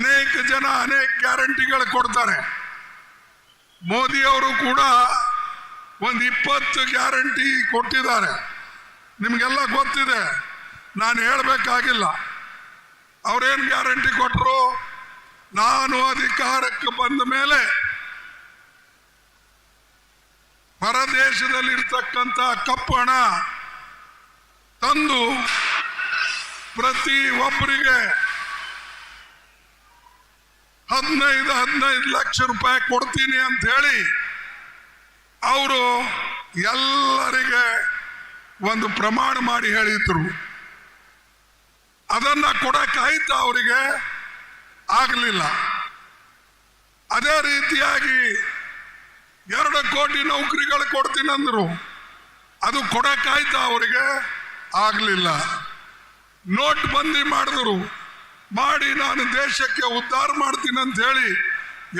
ಅನೇಕ ಜನ ಅನೇಕ ಗ್ಯಾರಂಟಿಗಳು ಕೊಡ್ತಾರೆ. ಮೋದಿ ಅವರು ಕೂಡ ಒಂದು ಇಪ್ಪತ್ತು ಗ್ಯಾರಂಟಿ ಕೊಟ್ಟಿದ್ದಾರೆ. ನಿಮಗೆಲ್ಲ ಗೊತ್ತಿದೆ, ನಾನು ಹೇಳಬೇಕಾಗಿಲ್ಲ. ಅವರೇನು ಗ್ಯಾರಂಟಿ ಕೊಟ್ಟರು ನಾನು ಅಧಿಕಾರಕ್ಕೆ ಬಂದ ಮೇಲೆ ಪರದೇಶದಲ್ಲಿರ್ತಕ್ಕಂಥ ಕಪ್ಪಣ ತಂದು ಪ್ರತಿ ಒಬ್ಬರಿಗೆ ಹದಿನೈದು ಹದಿನೈದು ಲಕ್ಷ ರೂಪಾಯಿ ಕೊಡ್ತೀನಿ ಅಂತ ಹೇಳಿ ಅವರು ಎಲ್ಲರಿಗೆ ಒಂದು ಪ್ರಮಾಣ ಮಾಡಿ ಹೇಳಿದ್ರು. ಅದನ್ನ ಕೊಡಕ್ಕಾಯ್ತು ಅವರಿಗೆ? ಆಗಲಿಲ್ಲ. ಅದೇ ರೀತಿಯಾಗಿ ಎರಡು ಕೋಟಿ ನೌಕರಿಗಳು ಕೊಡ್ತೀನಂದ್ರು ಅದು ಕೊಡಕ್ಕಾಯ್ತು ಅವರಿಗೆ? ಆಗಲಿಲ್ಲ. ನೋಟ್ ಬಂದಿ ಮಾಡಿದ್ರು. ಮಾಡಿ ನಾನು ದೇಶಕ್ಕೆ ಉದ್ಧಾರ ಮಾಡ್ತೀನಿ ಅಂತ ಹೇಳಿ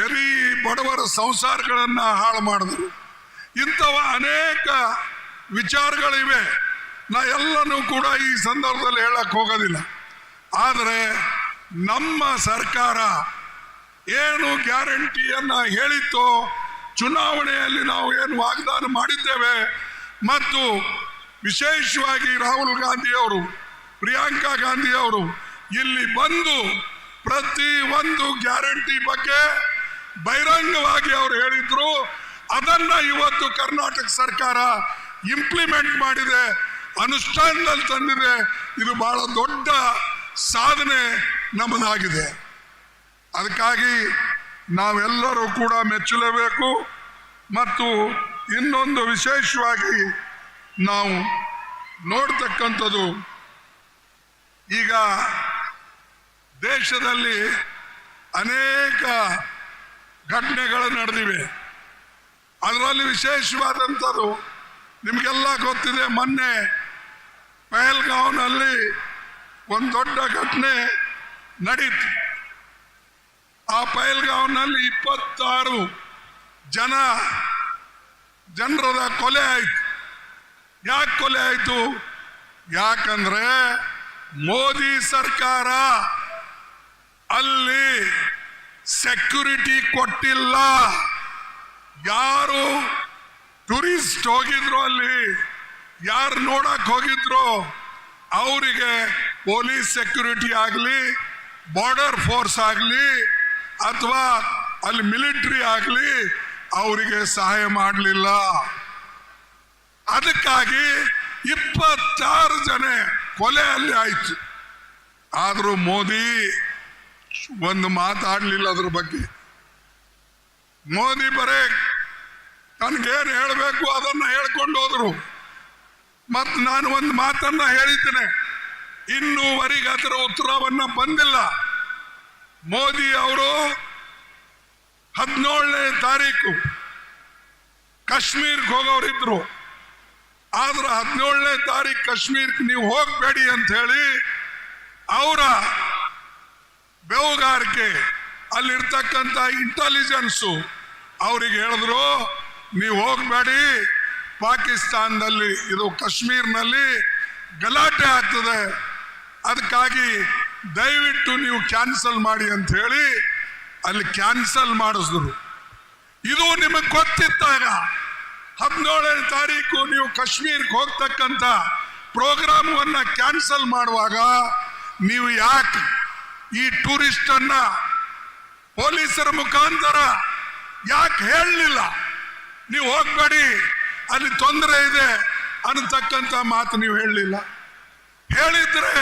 ಎರೀ ಬಡವರ ಸಂಸಾರಗಳನ್ನು ಹಾಳು ಮಾಡಿದ್ರು. ಇಂಥವ ಅನೇಕ ವಿಚಾರಗಳಿವೆ. ನಾ ಎಲ್ಲನೂ ಕೂಡ ಈ ಸಂದರ್ಭದಲ್ಲಿ ಹೇಳಕ್ಕೆ ಹೋಗೋದಿಲ್ಲ. ಆದರೆ ನಮ್ಮ ಸರ್ಕಾರ ಏನು ಗ್ಯಾರಂಟಿಯನ್ನು ಹೇಳಿತ್ತೋ ಚುನಾವಣೆಯಲ್ಲಿ ನಾವು ಏನು ವಾಗ್ದಾನ ಮಾಡಿದ್ದೇವೆ ಮತ್ತು ವಿಶೇಷವಾಗಿ ರಾಹುಲ್ ಗಾಂಧಿ ಅವರು ಪ್ರಿಯಾಂಕಾ ಗಾಂಧಿ ಅವರು ಇಲ್ಲಿ ಬಂದು ಪ್ರತಿ ಒಂದು ಗ್ಯಾರಂಟಿ ಬಗ್ಗೆ ಬಹಿರಂಗವಾಗಿ ಅವರು ಹೇಳಿದ್ರು. ಅದನ್ನ ಇವತ್ತು ಕರ್ನಾಟಕ ಸರ್ಕಾರ ಇಂಪ್ಲಿಮೆಂಟ್ ಮಾಡಿದೆ. ಅನುಷ್ಠಾನದಲ್ಲಿ ತಂದಿದೆ. ಇದು ಬಹಳ ದೊಡ್ಡ ಸಾಧನೆ ನಮ್ಮದಾಗಿದೆ. ಅದಕ್ಕಾಗಿ ನಾವೆಲ್ಲರೂ ಕೂಡ ಮೆಚ್ಚಲೇಬೇಕು. ಮತ್ತು ಇನ್ನೊಂದು ವಿಶೇಷವಾಗಿ ನಾವು ನೋಡ್ತಕ್ಕಂಥದ್ದು ಈಗ ದೇಶದಲ್ಲಿ ಅನೇಕ ಘಟನೆಗಳು ನಡೆದಿವೆ. ಅದರಲ್ಲಿ ವಿಶೇಷವಾದಂಥದ್ದು ನಿಮಗೆಲ್ಲ ಗೊತ್ತಿದೆ, ಮೊನ್ನೆ ಪಹಲ್ಗಾಂವ್ನಲ್ಲಿ ಒಂದು ದೊಡ್ಡ ಘಟನೆ ನಡೀತು. ಆ ಪಹಲ್ಗಾಂವ್ನಲ್ಲಿ ಇಪ್ಪತ್ತಾರು ಜನ ಜನರದ ಕೊಲೆ ಆಯ್ತು. ಯಾಕೆ ಕೊಲೆ ಆಯಿತು? ಯಾಕಂದ್ರೆ ಮೋದಿ ಸರ್ಕಾರ ಅಲ್ಲಿ ಸೆಕ್ಯೂರಿಟಿ ಕೊಟ್ಟಿಲ್ಲ. ಯಾರು ಟೂರಿಸ್ಟ್ ಹೋಗಿದ್ರು ಅಲ್ಲಿ, ಯಾರು ನೋಡಕ್ ಹೋಗಿದ್ರು, ಅವರಿಗೆ ಪೊಲೀಸ್ ಸೆಕ್ಯೂರಿಟಿ ಆಗಲಿ ಬಾರ್ಡರ್ ಫೋರ್ಸ್ ಆಗಲಿ, ಅಥವಾ ಅಲ್ಲಿ ಮಿಲಿಟರಿ ಆಗಲಿ, ಅವರಿಗೆ ಸಹಾಯ ಮಾಡಲಿಲ್ಲ. ಅದಕ್ಕಾಗಿ ಇಪ್ಪತ್ತಾರು ಜನ ಕೊಲೆ ಅಲ್ಲಿ ಆಯ್ತು. ಆದರೂ ಮೋದಿ ಒಂದು ಮಾತಾಡಲಿಲ್ಲ ಅದ್ರ ಬಗ್ಗೆ. ಮೋದಿ ಬರೇ, ತನಗೇನು ಹೇಳಬೇಕು ಅದನ್ನ ಹೇಳ್ಕೊಂಡು ಹೋದ್ರು. ಮತ್ತು ನಾನು ಒಂದು ಮಾತನ್ನ ಹೇಳಿದ್ದೇನೆ. ಇನ್ನೂವರೆಗೆ ಅದರ ಉತ್ತರವನ್ನ ಬಂದಿಲ್ಲ. ಮೋದಿ ಅವರು ಹದಿನೇಳನೇ ತಾರೀಕು ಕಾಶ್ಮೀರ್ಗೆ ಹೋಗೋರಿದ್ರು. ಆದ್ರೆ ಹದಿನೇಳನೇ ತಾರೀಕು ಕಾಶ್ಮೀರ್ಗೆ ನೀವು ಹೋಗಬೇಡಿ ಅಂತ ಹೇಳಿ ಅವರ ಬೆವುಗಾರಿಕೆ ಅಲ್ಲಿರ್ತಕ್ಕಂಥ ಇಂಟೆಲಿಜೆನ್ಸು ಅವರಿಗೆ ಹೇಳಿದ್ರು, ನೀವು ಹೋಗಬೇಡಿ, ಪಾಕಿಸ್ತಾನದಲ್ಲಿ, ಇದು ಕಾಶ್ಮೀರ್ನಲ್ಲಿ ಗಲಾಟೆ ಆಗ್ತದೆ. ಅದಕ್ಕಾಗಿ ದಯವಿಟ್ಟು ನೀವು ಕ್ಯಾನ್ಸಲ್ ಮಾಡಿ ಅಂತ ಹೇಳಿ ಅಲ್ಲಿ ಕ್ಯಾನ್ಸಲ್ ಮಾಡಿಸಿದ್ರು. ಇದು ನಿಮಗೆ ಗೊತ್ತಿತ್ತಾಗ, ಹದಿನೇಳನೇ ತಾರೀಕು ನೀವು ಕಾಶ್ಮೀರ್ಗೆ ಹೋಗ್ತಕ್ಕಂಥ ಪ್ರೋಗ್ರಾಮನ್ನು ಕ್ಯಾನ್ಸಲ್ ಮಾಡುವಾಗ, ನೀವು ಯಾಕೆ ಈ ಟೂರಿಸ್ಟ್ ಅನ್ನ ಪೊಲೀಸರ ಮುಖಾಂತರ ಯಾಕೆ ಹೇಳಲಿಲ್ಲ? ನೀವು ಹೋಗ್ಬೇಡಿ, ಅಲ್ಲಿ ತೊಂದರೆ ಇದೆ ಅನ್ನತಕ್ಕಂಥ ಮಾತು ನೀವು ಹೇಳಲಿಲ್ಲ. ಹೇಳಿದ್ರೆ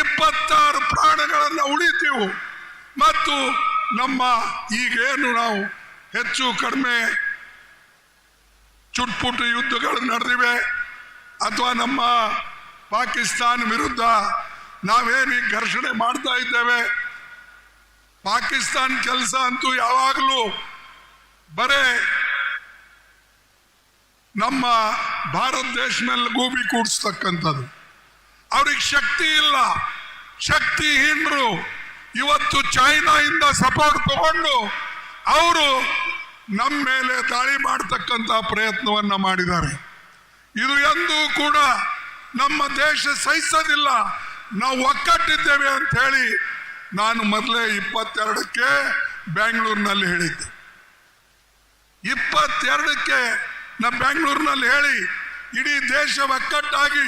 ಇಪ್ಪತ್ತಾರು ಪ್ರಾಣಗಳನ್ನ ಉಳಿತೀವು. ಮತ್ತು ನಮ್ಮ ಈಗೇನು ನಾವು ಹೆಚ್ಚು ಕಡಿಮೆ ಚುಟ್ಪುಟ್ಟು ಯುದ್ಧಗಳು ನಡೆದಿವೆ, ಅಥವಾ ನಮ್ಮ ಪಾಕಿಸ್ತಾನ ವಿರುದ್ಧ ನಾವೇನು ಈ ಘರ್ಷಣೆ ಮಾಡ್ತಾ ಇದ್ದೇವೆ? ಪಾಕಿಸ್ತಾನ ಕೆಲಸ ಅಂತೂ ಯಾವಾಗಲೂ ಬರೇ ನಮ್ಮ ಭಾರತ ದೇಶ ಮೇಲೆ ಗೂಬಿ ಕೂಡಿಸ್ತಕ್ಕಂಥದ್ದು. ಅವ್ರಿಗೆ ಶಕ್ತಿ ಇಲ್ಲ. ಶಕ್ತಿಹೀನರು ಇವತ್ತು ಚೈನಾಯಿಂದ ಸಪೋರ್ಟ್ ತಗೊಂಡು ಅವರು ನಮ್ಮ ಮೇಲೆ ದಾಳಿ ಮಾಡತಕ್ಕಂಥ ಪ್ರಯತ್ನವನ್ನ ಮಾಡಿದ್ದಾರೆ. ಇದು ಎಂದೂ ಕೂಡ ನಮ್ಮ ದೇಶ ಸಹಿಸೋದಿಲ್ಲ. ನಾವು ಒಕ್ಕಟ್ಟಿದ್ದೇವೆ ಅಂತ ಹೇಳಿ ನಾನು ಮೊದಲೇ ಇಪ್ಪತ್ತೆರಡಕ್ಕೆ ಬೆಂಗಳೂರಿನಲ್ಲಿ ಹೇಳಿದ್ದೆ. ಇಪ್ಪತ್ತೆರಡಕ್ಕೆ ನಾ ಬೆಂಗಳೂರಿನಲ್ಲಿ ಹೇಳಿ ಇಡೀ ದೇಶ ಒಕ್ಕಟ್ಟಾಗಿ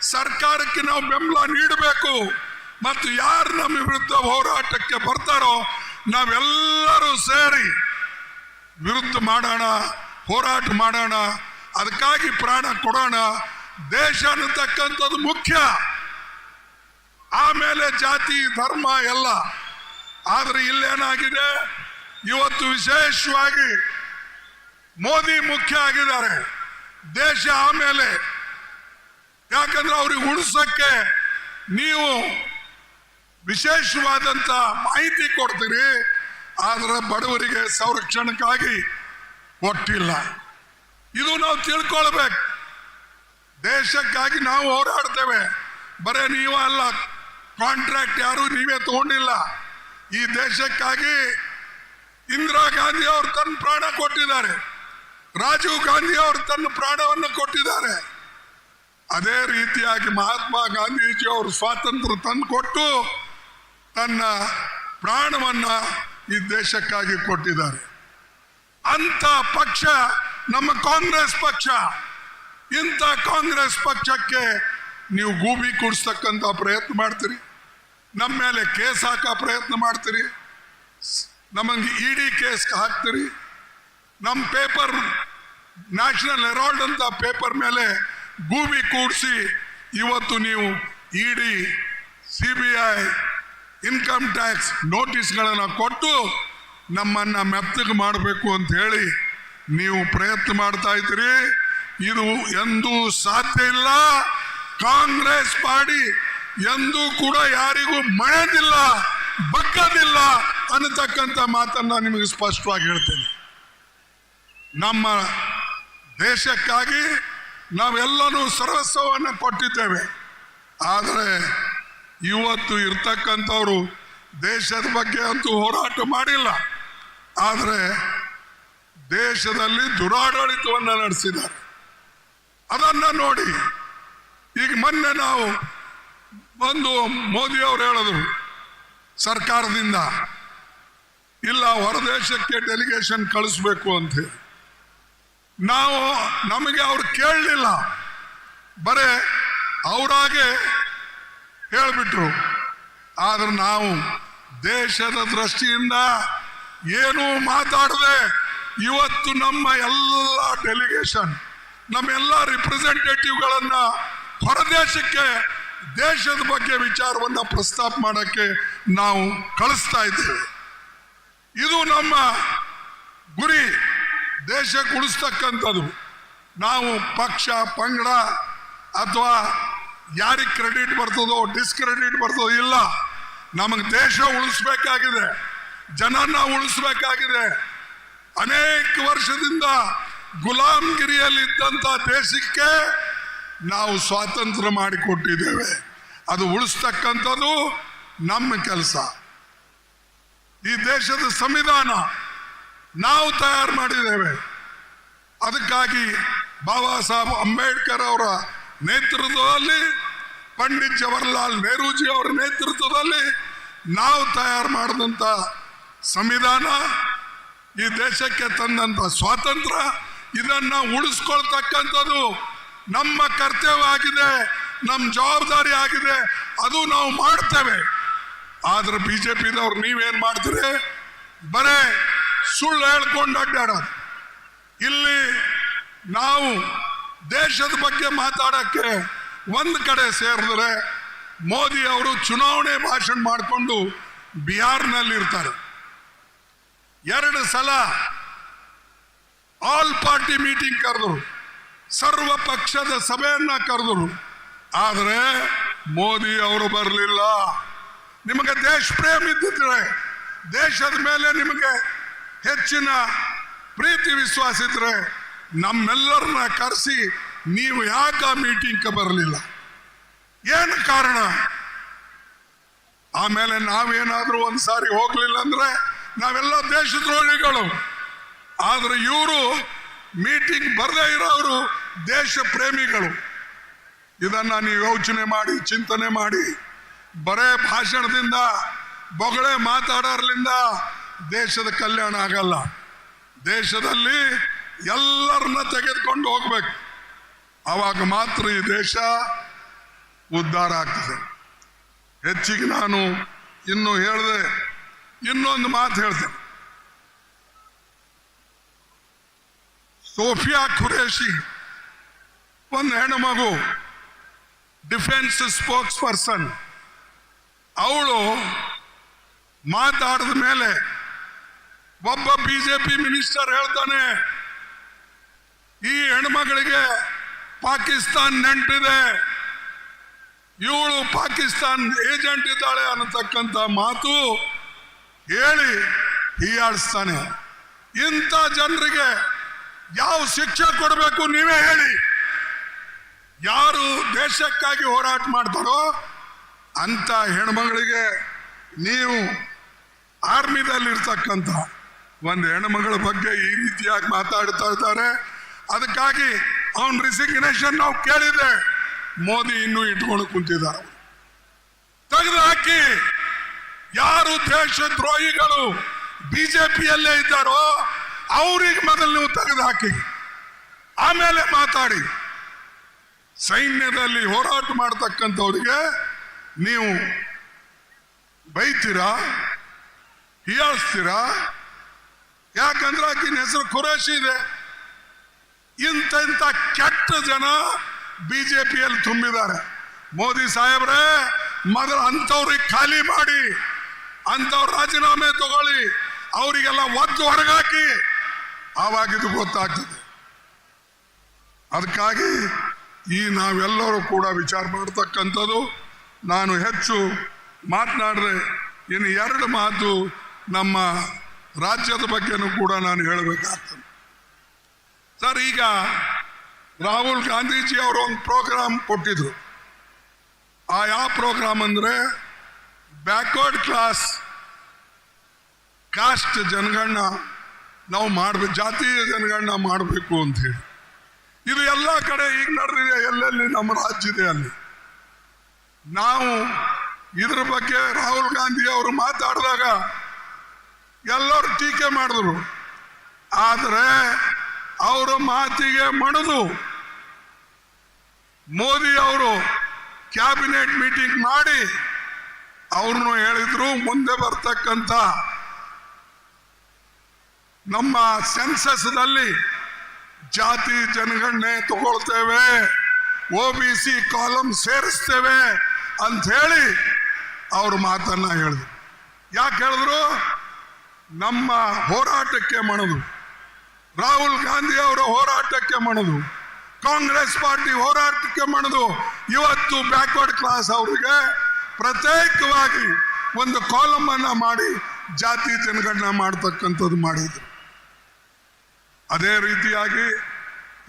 ಸರ್ಕಾರಕ್ಕೆ ನಾವು ಬೆಂಬಲ ನೀಡಬೇಕು ಮತ್ತು ಯಾರು ನಮ್ಮ ವಿರುದ್ಧ ಹೋರಾಟಕ್ಕೆ ಬರ್ತಾರೋ ನಾವೆಲ್ಲರೂ ಸೇರಿ ವಿರುದ್ಧ ಮಾಡೋಣ, ಹೋರಾಟ ಮಾಡೋಣ, ಅದಕ್ಕಾಗಿ ಪ್ರಾಣ ಕೊಡೋಣ. ದೇಶ ಅನ್ನತಕ್ಕಂಥದ್ದು ಮುಖ್ಯ. ಆಮೇಲೆ ಜಾತಿ, ಧರ್ಮ ಎಲ್ಲ. ಆದ್ರೆ ಇಲ್ಲೇನಾಗಿದೆ? ಇವತ್ತು ವಿಶೇಷವಾಗಿ ಮೋದಿ ಮುಖ್ಯ ಆಗಿದ್ದಾರೆ. ದೇಶ ಆಮೇಲೆ. ಯಾಕಂದ್ರೆ ಅವ್ರಿಗೆ ಉಳಿಸಕ್ಕೆ ನೀವು ವಿಶೇಷವಾದಂತ ಮಾಹಿತಿ ಕೊಡ್ತೀರಿ, ಆದ್ರೆ ಬಡವರಿಗೆ ಸಂರಕ್ಷಣಕ್ಕಾಗಿ ಕೊಟ್ಟಿಲ್ಲ. ಇದು ನಾವು ತಿಳ್ಕೊಳ್ಬೇಕು. ದೇಶಕ್ಕಾಗಿ ನಾವು ಹೋರಾಡ್ತೇವೆ. ಬರೇ ನೀವು ಅಲ್ಲ ಕಾಂಟ್ರಾಕ್ಟ್ ಯಾರು ನೀವೇ ತಗೊಂಡಿಲ್ಲ. ಈ ದೇಶಕ್ಕಾಗಿ ಇಂದಿರಾ ಗಾಂಧಿ ಅವರು ತನ್ನ ಪ್ರಾಣ ಕೊಟ್ಟಿದ್ದಾರೆ. ರಾಜೀವ್ ಗಾಂಧಿ ಅವರು ತನ್ನ ಪ್ರಾಣವನ್ನು ಕೊಟ್ಟಿದ್ದಾರೆ. ಅದೇ ರೀತಿಯಾಗಿ ಮಹಾತ್ಮ ಗಾಂಧೀಜಿ ಅವರು ಸ್ವಾತಂತ್ರ್ಯ ತಂದು ಕೊಟ್ಟು ತನ್ನ ಪ್ರಾಣವನ್ನ ಈ ದೇಶಕ್ಕಾಗಿ ಕೊಟ್ಟಿದ್ದಾರೆ. ಅಂತ ಪಕ್ಷ ನಮ್ಮ ಕಾಂಗ್ರೆಸ್ ಪಕ್ಷ. ಇಂಥ ಕಾಂಗ್ರೆಸ್ ಪಕ್ಷಕ್ಕೆ ನೀವು ಗೂಬಿ ಕೂಡಿಸ್ತಕ್ಕಂಥ ಪ್ರಯತ್ನ ಮಾಡ್ತೀರಿ. ನಮ್ಮ ಮೇಲೆ ಕೇಸ್ ಹಾಕೋ ಪ್ರಯತ್ನ ಮಾಡ್ತೀರಿ. ನಮಗೆ ಇಡಿ ಕೇಸ್ ಹಾಕ್ತೀರಿ. ನಮ್ಮ ಪೇಪರ್, ನ್ಯಾಷನಲ್ ಹೆರಾಲ್ಡ್ ಅಂತ ಪೇಪರ್ ಮೇಲೆ ಗೂಬಿ ಕೂಡಿಸಿ ಇವತ್ತು ನೀವು ED C B I income tax ನೋಟಿಸ್ಗಳನ್ನು ಕೊಟ್ಟು ನಮ್ಮನ್ನು ಮೆತ್ತಗೆ ಮಾಡಬೇಕು ಅಂತ ಹೇಳಿ ನೀವು ಪ್ರಯತ್ನ ಮಾಡ್ತಾ ಇದ್ದೀರಿ. ಇದು ಎಂದೂ ಸಾಧ್ಯ ಇಲ್ಲ. ಕಾಂಗ್ರೆಸ್ ಪಾರ್ಟಿ ಎಂದೂ ಕೂಡ ಯಾರಿಗೂ ಮಳೆದಿಲ್ಲ ಬಗ್ಗದಿಲ್ಲ ಅನ್ನತಕ್ಕಂಥ ಮಾತನ್ನ ನಿಮಗೆ ಸ್ಪಷ್ಟವಾಗಿ ಹೇಳ್ತೇನೆ. ನಮ್ಮ ದೇಶಕ್ಕಾಗಿ ನಾವೆಲ್ಲರೂ ಸರ್ವಸ್ವವನ್ನು ಕೊಟ್ಟಿದ್ದೇವೆ ಆದರೆ ಇವತ್ತು ಇರ್ತಕ್ಕಂಥವ್ರು ದೇಶದ ಬಗ್ಗೆ ಅಂತೂ ಹೋರಾಟ ಮಾಡಿಲ್ಲ. ಆದರೆ ದೇಶದಲ್ಲಿ ದುರಾಡಳಿತವನ್ನು ನಡೆಸಿದ್ದಾರೆ. ಅದನ್ನ ನೋಡಿ ಈಗ ಮೊನ್ನೆ ನಾವು ಒಂದು ಮೋದಿ ಅವರು ಹೇಳಿದ್ರು ಸರ್ಕಾರದಿಂದ, ಇಲ್ಲ ಹೊರದೇಶಕ್ಕೆ ಡೆಲಿಗೇಷನ್ ಕಳಿಸ್ಬೇಕು ಅಂತ ನಾವು ನಮಗೆ ಅವ್ರು ಕೇಳಲಿಲ್ಲ. ಬರೇ ಅವರಾಗೆ ಹೇಳಿಬಿಟ್ರು. ಆದ್ರೆ ನಾವು ದೇಶದ ದೃಷ್ಟಿಯಿಂದ ಏನೂ ಮಾತಾಡದೆ ಇವತ್ತು ನಮ್ಮ ಎಲ್ಲ ಡೆಲಿಗೇಷನ್ ನಮ್ಮೆಲ್ಲ ರಿಪ್ರೆಸೆಂಟೇಟಿವ್ಗಳನ್ನ ಹೊರದೇಶಕ್ಕೆ ದೇಶದ ಬಗ್ಗೆ ವಿಚಾರವನ್ನು ಪ್ರಸ್ತಾಪ ಮಾಡೋಕ್ಕೆ ನಾವು ಕಳಿಸ್ತಾ ಇದ್ದೇವೆ. ಇದು ನಮ್ಮ ಗುರಿ. ದೇಶ ಉಳಿಸ್ತಕ್ಕಂಥದ್ದು. ನಾವು ಪಕ್ಷ, ಪಂಗಡ ಅಥವಾ ಯಾರಿಗೆ ಕ್ರೆಡಿಟ್ ಬರ್ತದೋ, ಡಿಸ್ಕ್ರೆಡಿಟ್ ಬರ್ತದೋ ಇಲ್ಲ. ನಮಗೆ ದೇಶ ಉಳಿಸ್ಬೇಕಾಗಿದೆ. ಜನನ ಉಳಿಸ್ಬೇಕಾಗಿದೆ. ಅನೇಕ ವರ್ಷದಿಂದ ಗುಲಾಮಗಿರಿಯಲ್ಲಿದ್ದಂಥ ದೇಶಕ್ಕೆ ನಾವು ಸ್ವಾತಂತ್ರ್ಯ ಮಾಡಿಕೊಟ್ಟಿದ್ದೇವೆ. ಅದು ಉಳಿಸ್ತಕ್ಕಂಥದ್ದು ನಮ್ಮ ಕೆಲಸ. ಈ ದೇಶದ ಸಂವಿಧಾನ ನಾವು ತಯಾರು ಮಾಡಿದ್ದೇವೆ. ಅದಕ್ಕಾಗಿ ಬಾಬಾ ಸಾಹೇಬ್ ಅಂಬೇಡ್ಕರ್ ಅವರ ನೇತೃತ್ವದಲ್ಲಿ, ಪಂಡಿತ್ ಜವಹರ್ಲಾಲ್ ನೆಹರೂಜಿ ಅವರ ನೇತೃತ್ವದಲ್ಲಿ ನಾವು ತಯಾರು ಮಾಡಿದಂಥ ಸಂವಿಧಾನ, ಈ ದೇಶಕ್ಕೆ ತಂದಂಥ ಸ್ವಾತಂತ್ರ್ಯ, ಇದನ್ನು ಉಳಿಸ್ಕೊಳ್ತಕ್ಕಂಥದ್ದು ನಮ್ಮ ಕರ್ತವ್ಯ ಆಗಿದೆ, ನಮ್ಮ ಜವಾಬ್ದಾರಿ ಆಗಿದೆ, ಅದು ನಾವು ಮಾಡ್ತೇವೆ. ಆದ್ರೆ ಬಿ ಜೆ ಪಿದವ್ರು ನೀವೇನ್ ಮಾಡ್ತೀರಿ? ಬರೇ ಸುಳ್ಳು ಹೇಳ್ಕೊಂಡು ಅಡ್ಡಾಡೋದು ಇಲ್ಲಿ ನಾವು ದೇಶದ ಬಗ್ಗೆ ಮಾತಾಡಕ್ಕೆ ಒಂದು ಕಡೆ ಸೇರಿದ್ರೆ ಮೋದಿ ಅವರು ಚುನಾವಣೆ ಭಾಷಣ ಮಾಡಿಕೊಂಡು ಬಿಹಾರ್ನಲ್ಲಿ ಇರ್ತಾರೆ. ಎರಡು ಸಲ ಆಲ್ ಪಾರ್ಟಿ ಮೀಟಿಂಗ್ ಕರೆದರು. ಸರ್ವ ಪಕ್ಷದ ಸಭೆಯನ್ನ ಕರೆದರು. ಆದರೆ ಮೋದಿ ಅವರು ಬರಲಿಲ್ಲ. ನಿಮಗೆ ದೇಶ ಪ್ರೇಮ ಇದ್ದಿದ್ರೆ, ದೇಶದ ಮೇಲೆ ನಿಮಗೆ ಹೆಚ್ಚಿನ ಪ್ರೀತಿ ವಿಶ್ವಾಸ ಇದ್ರೆ ನಮ್ಮೆಲ್ಲರನ್ನ ಕರೆಸಿ ನೀವು ಯಾಕೆ ಆ ಮೀಟಿಂಗ್ಗೆ ಬರಲಿಲ್ಲ? ಏನು ಕಾರಣ? ಆಮೇಲೆ ನಾವೇನಾದರೂ ಒಂದು ಸಾರಿ ಹೋಗಲಿಲ್ಲ ಅಂದ್ರೆ ನಾವೆಲ್ಲ ದೇಶದ್ರೋಹಿಗಳು. ಆದರೆ ಇವರು ಮೀಟಿಂಗ್ ಬರದೇ ಇರೋರು ದೇಶ ಪ್ರೇಮಿಗಳು. ಇದನ್ನ ನೀವು ಯೋಚನೆ ಮಾಡಿ, ಚಿಂತನೆ ಮಾಡಿ. ಬರೇ ಭಾಷಣದಿಂದ, ಬೊಗಳೆ ಮಾತಾಡೋರ್ಲಿಂದ ದೇಶದ ಕಲ್ಯಾಣ ಆಗಲ್ಲ. ದೇಶದಲ್ಲಿ ಎಲ್ಲರನ್ನ ತೆಗೆದುಕೊಂಡು ಹೋಗ್ಬೇಕು. ಆವಾಗ ಮಾತ್ರ ಈ ದೇಶ ಉದ್ಧಾರ ಆಗ್ತದೆ. ಹೆಚ್ಚಿಗೆ ನಾನು ಇನ್ನು ಹೇಳಿದೆ, ಇನ್ನೊಂದು ಮಾತು ಹೇಳ್ತೇನೆ. ಸೋಫಿಯಾ ಖುರೇಶಿ ಒಂದು ಹೆಣ್ಣು ಮಗು ಡಿಫೆನ್ಸ್ ಸ್ಪೋಕ್ಸ್ ಪರ್ಸನ್ ಅವಳು ಮಾತಾಡಿದ ಮೇಲೆ ಒಬ್ಬ ಬಿಜೆಪಿ ಮಿನಿಸ್ಟರ್ ಹೇಳ್ತಾನೆ, ಈ ಹೆಣ್ಮಗಳಿಗೆ ಪಾಕಿಸ್ತಾನ್ ನೆಂಟಿದೆ. ಇವಳು ಪಾಕಿಸ್ತಾನ್ ಏಜೆಂಟ್ ಇದ್ದಾಳೆ ಅನ್ನತಕ್ಕಂಥ ಮಾತು ಹೇಳಿ ಹೀಯಾಡಿಸ್ತಾನೆ ಇಂಥ ಜನರಿಗೆ ಯಾವ ಶಿಕ್ಷೆ ಕೊಡಬೇಕು ನೀವೇ ಹೇಳಿ. ಯಾರು ದೇಶಕ್ಕಾಗಿ ಹೋರಾಟ ಮಾಡ್ತಾರೋ ಅಂತ ಹೆಣ್ಮಗಳಿಗೆ ನೀವು ಆರ್ಮಿದಲ್ಲಿರ್ತಕ್ಕಂಥ ಒಂದು ಹೆಣ್ಮಗಳ ಬಗ್ಗೆ ಈ ರೀತಿಯಾಗಿ ಮಾತಾಡ್ತಾ ಇದ್ದಾರೆ. ಅದಕ್ಕಾಗಿ ಅವನ್ ರಿಸಿಗ್ನೇಷನ್ ನಾವು ಕೇಳಿದೆ ಮೋದಿ ಇನ್ನೂ ಇಟ್ಕೊಂಡು ಕುಂತಿದ್ದಾರೆ. ತೆಗೆದು ಹಾಕಿ ಯಾರು ದೇಶದ್ರೋಹಿಗಳು ಬಿಜೆಪಿಯಲ್ಲೇ ಇದ್ದಾರೋ ಅವ್ರಿಗೆ ಮೊದಲು ನೀವು ತೆಗೆದು ಹಾಕಿ. ಆಮೇಲೆ ಮಾತಾಡಿ. ಸೈನ್ಯದಲ್ಲಿ ಹೋರಾಟ ಮಾಡ್ತಕ್ಕಂಥವ್ರಿಗೆ ನೀವು ಬೈತೀರಾ? ಹೀಯಾಳಿಸ್ತೀರಾ? ಯಾಕಂದ್ರೆ ಆಕಿನ ಹೆಸರು ಖುರೇಶಿ ಇದೆ. ಇಂಥ ಇಂಥ ಕೆಟ್ಟ ಜನ ಬಿಜೆಪಿಯಲ್ಲಿ ತುಂಬಿದ್ದಾರೆ. ಮೋದಿ ಸಾಹೇಬ್ರೆ, ಮೊದಲು ಅಂಥವ್ರಿಗೆ ಖಾಲಿ ಮಾಡಿ, ಅಂಥವ್ರು ರಾಜೀನಾಮೆ ತಗೊಳ್ಳಿ, ಅವರಿಗೆಲ್ಲ ಒದ್ದು ಹೊರಗಾಕಿ ಆವಾಗ ಇದು ಗೊತ್ತಾಗ್ತದೆ. ಅದಕ್ಕಾಗಿ ಈ ನಾವೆಲ್ಲರೂ ಕೂಡ ವಿಚಾರ ಮಾಡತಕ್ಕಂಥದ್ದು, ನಾನು ಹೆಚ್ಚು ಮಾತನಾಡಿದ್ರೆ ಇನ್ನು ಎರಡು ಮಾತು ನಮ್ಮ ರಾಜ್ಯದ ಬಗ್ಗೆನೂ ಕೂಡ ನಾನು ಹೇಳಬೇಕಾಗ್ತದೆ. ಸರ್, ಈಗ ರಾಹುಲ್ ಗಾಂಧೀಜಿ ಅವರು ಒಂದು ಪ್ರೋಗ್ರಾಮ್ ಕೊಟ್ಟಿದ್ರು. ಆ ಯಾವ ಪ್ರೋಗ್ರಾಮ್ ಅಂದರೆ, ಬ್ಯಾಕ್ವರ್ಡ್ ಕ್ಲಾಸ್ ಕಾಸ್ಟ್ ಜನಗಣನ ನಾವು ಮಾಡ್ಬೇಕು ಜಾತೀಯ ಜನಗಣನ ಮಾಡಬೇಕು ಅಂತ ಹೇಳಿ. ಇದು ಎಲ್ಲ ಕಡೆ ಈಗ ನಡೆದಿದೆ ಎಲ್ಲೆಲ್ಲಿ ನಮ್ಮ ರಾಜ್ಯ ಅಲ್ಲಿ. ನಾವು ಇದ್ರ ಬಗ್ಗೆ ರಾಹುಲ್ ಗಾಂಧಿ ಅವರು ಮಾತಾಡಿದಾಗ ಎಲ್ಲರೂ ಟೀಕೆ ಮಾಡಿದ್ರು. ಆದರೆ ಅವರ ಮಾತಿಗೆ ಮಣಿದು. ಮೋದಿ ಅವರು ಕ್ಯಾಬಿನೆಟ್ ಮೀಟಿಂಗ್ ಮಾಡಿ ಅವ್ರನ್ನು ಹೇಳಿದ್ರು, ಮುಂದೆ ಬರ್ತಕ್ಕಂಥ ನಮ್ಮ ಸೆನ್ಸಸ್ದಲ್ಲಿ ಜಾತಿ ಜನಗಣನೆ ತಗೊಳ್ತೇವೆ ಒ ಬಿ ಸಿ ಕಾಲಮ್ ಸೇರಿಸ್ತೇವೆ ಅಂತ ಹೇಳಿ ಅವ್ರ ಮಾತನ್ನ ಹೇಳಿದ್ರು. ಯಾಕೆ ಹೇಳಿದ್ರು? ನಮ್ಮ ಹೋರಾಟಕ್ಕೆ ಮಣದು. ರಾಹುಲ್ ಗಾಂಧಿ ಅವರ ಹೋರಾಟಕ್ಕೆ ಮಣದು. ಕಾಂಗ್ರೆಸ್ ಪಾರ್ಟಿ ಹೋರಾಟಕ್ಕೆ ಮಣದು. ಇವತ್ತು ಬ್ಯಾಕ್ವರ್ಡ್ ಕ್ಲಾಸ್ ಅವರಿಗೆ ಪ್ರತ್ಯೇಕವಾಗಿ ಒಂದು ಕಾಲಮ್ ಅನ್ನ ಮಾಡಿ ಜಾತಿ ಜನಗಣನೆ ಮಾಡ್ತಕ್ಕಂಥದ್ದು ಮಾಡಿದ್ರು. ಅದೇ ರೀತಿಯಾಗಿ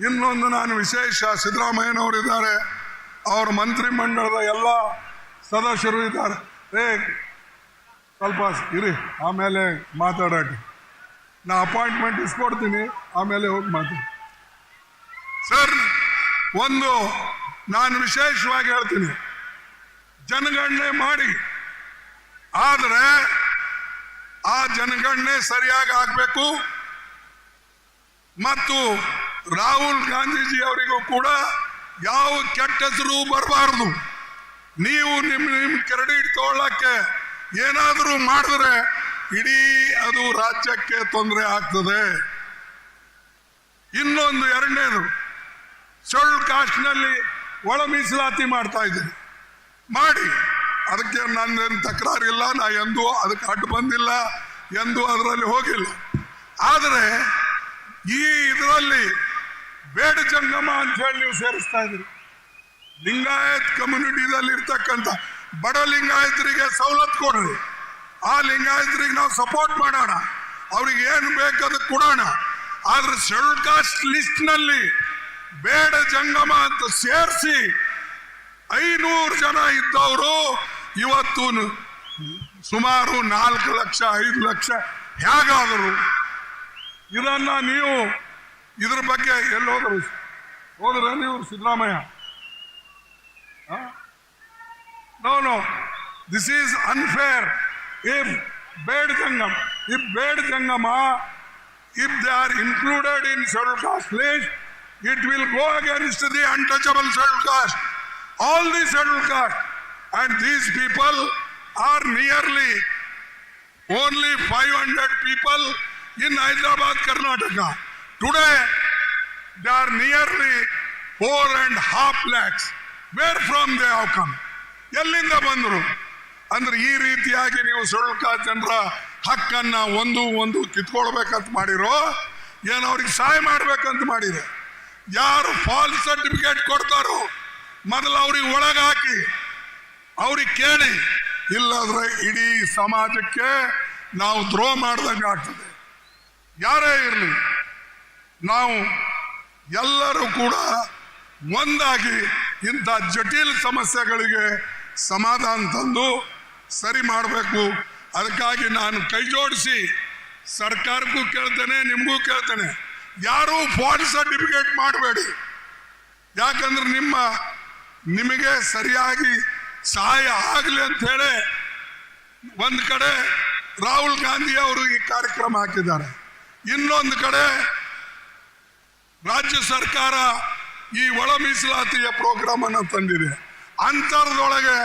ಇನ್ನೊಂದು ನಾನು ವಿಶೇಷ ಸಿದ್ದರಾಮಯ್ಯನವರಿದ್ದಾರೆ. ಅವ್ರ ಮಂತ್ರಿ ಮಂಡಲದ ಎಲ್ಲ ಸದಸ್ಯರು ಇದ್ದಾರೆ. ಏ, ಸ್ವಲ್ಪ ಇರಿ, ಆಮೇಲೆ ಮಾತಾಡೋಕೆ. ನಾ ಅಪಾಯಿಂಟ್ಮೆಂಟ್ ಇಸ್ಕೊಡ್ತೀನಿ, ಆಮೇಲೆ ಹೋಗಿ ಮಾತಾಡಿ. ಸರ್, ಒಂದು ನಾನು ವಿಶೇಷವಾಗಿ ಹೇಳ್ತೀನಿ. ಜನಗಣನೆ ಮಾಡಿ. ಆದರೆ ಆ ಜನಗಣನೆ ಸರಿಯಾಗಿ ಆಗಬೇಕು. ಮತ್ತು ರಾಹುಲ್ ಗಾಂಧೀಜಿ ಅವರಿಗೂ ಕೂಡ ಯಾವ ಕೆಟ್ಟ ಹೆಸರು ಬರಬಾರ್ದು. ನೀವು ನಿಮ್ಮ ನಿಮ್ಮ ಕ್ರೆಡಿಟ್ ತಗೊಳ್ಳಕ್ಕೆ ಏನಾದರೂ ಮಾಡಿದ್ರೆ ಇಡೀ ಅದು ರಾಜ್ಯಕ್ಕೆ ತೊಂದರೆ ಆಗ್ತದೆ. ಇನ್ನೊಂದು ಎರಡನೇದು, ಸೊಳ್ಳು ಕಾಸ್ಟ್ನಲ್ಲಿ ಒಳ ಮೀಸಲಾತಿ ಮಾಡ್ತಾ ಇದ್ದೀನಿ. ಮಾಡಿ, ಅದಕ್ಕೆ ನನ್ನೇನು ತಕರಾರಿಲ್ಲ, ನಾ ಎಂದೂ ಅದಕ್ಕೆ ಅಡ್ಡು ಬಂದಿಲ್ಲ, ಎಂದೂ ಅದರಲ್ಲಿ ಹೋಗಿಲ್ಲ. ಆದರೆ ಈ ಇದರಲ್ಲಿ ಬೇಡ ಜಂಗಮ ಅಂತ ಹೇಳಿ ನೀವು ಸೇರಿಸ್ತಾ ಇದ್ದೀರಿ. ಲಿಂಗಾಯತ್ ಕಮ್ಯುನಿಟಿದಲ್ಲಿ ಇರ್ತಕ್ಕಂಥ ಬಡ ಲಿಂಗಾಯತರಿಗೆ ಸವಲತ್ತು ಕೊಡ್ರಿ. ಆ ಲಿಂಗಾಯತರಿಗೆ ನಾವು ಸಪೋರ್ಟ್ ಮಾಡೋಣ. ಅವ್ರಿಗೆ ಏನು ಬೇಕು ಅದಕ್ಕೆ ಕೊಡೋಣ. ಆದ್ರೆ ಶೆಡ್ಯೂಲ್ ಕಾಸ್ಟ್ ಲಿಸ್ಟ್ನಲ್ಲಿ ಬೇಡ ಜಂಗಮ ಅಂತ ಸೇರಿಸಿ ಐನೂರು ಜನ ಇದ್ದವರು ಇವತ್ತು ಸುಮಾರು ನಾಲ್ಕು ಲಕ್ಷ, ಐದು ಲಕ್ಷ ಹೇಗಾದರು ಇದನ್ನ ನೀವು ಇದ್ರ ಬಗ್ಗೆ ಎಲ್ಲಿ ಹೋದ್ರು ನೀವು Siddaramaiah no this is unfair if Bed Jangam, if Bed Jangama, if they are included in scheduled caste list, it will go against the untouchable scheduled caste. All the scheduled caste. And these people are nearly only 500 people in Hyderabad, Karnataka. Today, there are nearly four and half lakhs. Where from they have come? ಎಲ್ಲಿಂದ ಬಂದರು ಅಂದ್ರೆ ಈ ರೀತಿಯಾಗಿ ನೀವು ಸುಳ್ಕ ಜನರ ಹಕ್ಕನ್ನ ಒಂದು ಒಂದು ಕಿತ್ಕೊಳ್ಬೇಕಂತ ಮಾಡಿರೋ ಏನು ಅವ್ರಿಗೆ ಸಹಾಯ ಮಾಡ್ಬೇಕಂತ ಮಾಡಿದೆ ಯಾರು ಫಾಲ್ ಸರ್ಟಿಫಿಕೇಟ್ ಕೊಡ್ತಾರೋ ಮೊದಲು ಅವ್ರಿಗೆ ಒಳಗೆ ಹಾಕಿ ಅವ್ರಿಗೆ ಕೇಳಿ ಇಲ್ಲಾದ್ರೆ ಇಡೀ ಸಮಾಜಕ್ಕೆ ನಾವು ದ್ರೋಹ ಮಾಡ್ದಂಗೆ ಆಗ್ತದೆ ಯಾರೇ ಇರಲಿ, ನಾವು ಎಲ್ಲರೂ ಕೂಡ ಒಂದಾಗಿ ಇಂಥ ಜಟಿಲ್ ಸಮಸ್ಯೆಗಳಿಗೆ ಸಮಾಧಾನ ತಂದು ಸರಿ ಮಾಡಬೇಕು. ಅದಕ್ಕಾಗಿ ನಾನು ಕೈ ಜೋಡಿಸಿ ಸರ್ಕಾರಕ್ಕೂ ಕೇಳ್ತೇನೆ, ನಿಮಗೂ ಕೇಳ್ತೇನೆ. ಯಾರೂ ಫಾಲ್ ಸರ್ಟಿಫಿಕೇಟ್ ಮಾಡಬೇಡಿ. ಯಾಕಂದ್ರೆ ನಿಮ್ಮ, ನಿಮಗೆ ಸರಿಯಾಗಿ ಸಹಾಯ ಆಗಲಿ ಅಂತ ಹೇಳಿ ಒಂದು ಕಡೆ ರಾಹುಲ್ ಗಾಂಧಿ ಅವರು ಈ ಕಾರ್ಯಕ್ರಮ ಹಾಕಿದ್ದಾರೆ. ಇನ್ನೊಂದು ಕಡೆ ರಾಜ್ಯ ಸರ್ಕಾರ ಈ ಒಳ ಮೀಸಲಾತಿಯ ಪ್ರೋಗ್ರಾಮ್ ಅನ್ನು ತಂದಿದೆ. ಅಂತರದೊಳಗೆ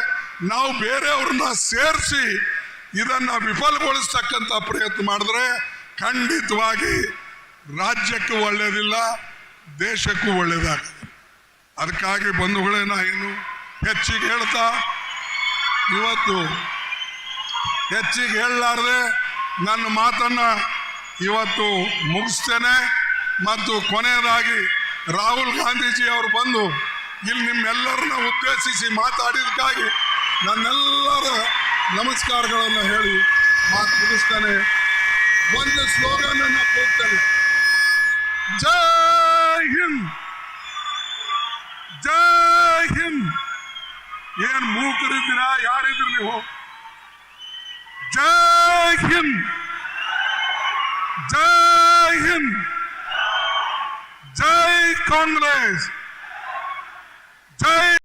ನಾವು ಬೇರೆಯವ್ರನ್ನ ಸೇರಿಸಿ ಇದನ್ನ ವಿಫಲಗೊಳಿಸ್ತಕ್ಕಂಥ ಪ್ರಯತ್ನ ಮಾಡಿದ್ರೆ ಖಂಡಿತವಾಗಿ ರಾಜ್ಯಕ್ಕೂ ಒಳ್ಳೆಯದಿಲ್ಲ ದೇಶಕ್ಕೂ ಒಳ್ಳೆಯದಾಗಲ್ಲ ಅದಕ್ಕಾಗಿ ಬಂಧುಗಳೇ, ನಾ ಹೆಚ್ಚಿಗೆ ಹೇಳ್ತಾ, ಇವತ್ತು ಹೆಚ್ಚಿಗೆ ಹೇಳಲಾರ್ದೆ ನನ್ನ ಮಾತನ್ನ ಇವತ್ತು ಮುಗಿಸ್ತೇನೆ ಮತ್ತು ಕೊನೆಯದಾಗಿ ರಾಹುಲ್ ಗಾಂಧೀಜಿ ಅವರು ಬಂದು ಇಲ್ಲಿ ನಿಮ್ಮೆಲ್ಲರನ್ನ ಉದ್ದೇಶಿಸಿ ಮಾತಾಡಿದ್ದಕ್ಕಾಗಿ ನನ್ನೆಲ್ಲರ ನಮಸ್ಕಾರಗಳನ್ನು ಹೇಳಿ ಮಾತು ಮುಗಿಸ್ತೇನೆ. ಒಂದು ಸ್ಲೋಗನ್ ಅನ್ನು ಕೂಗ್ತೇನೆ. ಜೈ ಹಿಂದ್. ಜೈ ಹಿಂದ್. ಏನ್ ಮೂಕರಿದ್ದೀರಾ ಯಾರಿದ್ರು ನೀವು? ಜೈ ಹಿಂದ್. ಜೈ ಹಿಂದ್ ಜೈ ಕಾಂಗ್ರೆಸ್ ಜೈ